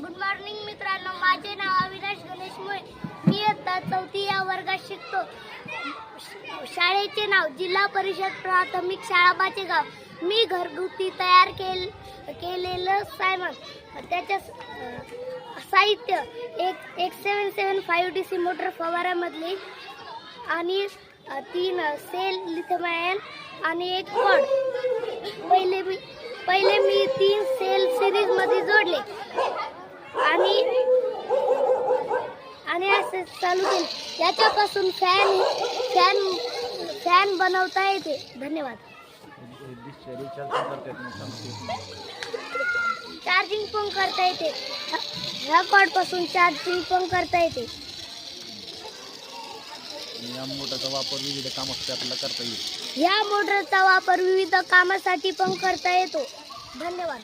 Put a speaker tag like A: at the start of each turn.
A: Good morning मित्रांनो. माझे नाव अविनाश गणेश मुळे मी आता चौथी या वर्गात शिकतो. श- शाळेचे नाव जिल्हा परिषद प्राथमिक शाळाबाचे गाव मी घरगुती तयार केल केलेलं सायमन त्याच्या साहित्य एक एक seven seven five D C motor फवाऱ्यामधली आणि तीन सेल लिथमायन आणि एक कॉड पहिले मी पहिले मी तीन सेल सिरीजमध्ये जोडले आणि असे चालू केले. याच्यापासून फॅन फॅन फॅन बनवता येते. धन्यवाद. चार्जिंग पण करता येते. ह्या कॉडपासून चार्जिंग पण करता येते.
B: या मोटारचा वापर विविध कामासाठी आपल्याला करता येईल.
A: ह्या मोटरचा वापर विविध कामासाठी पण करता येतो. धन्यवाद.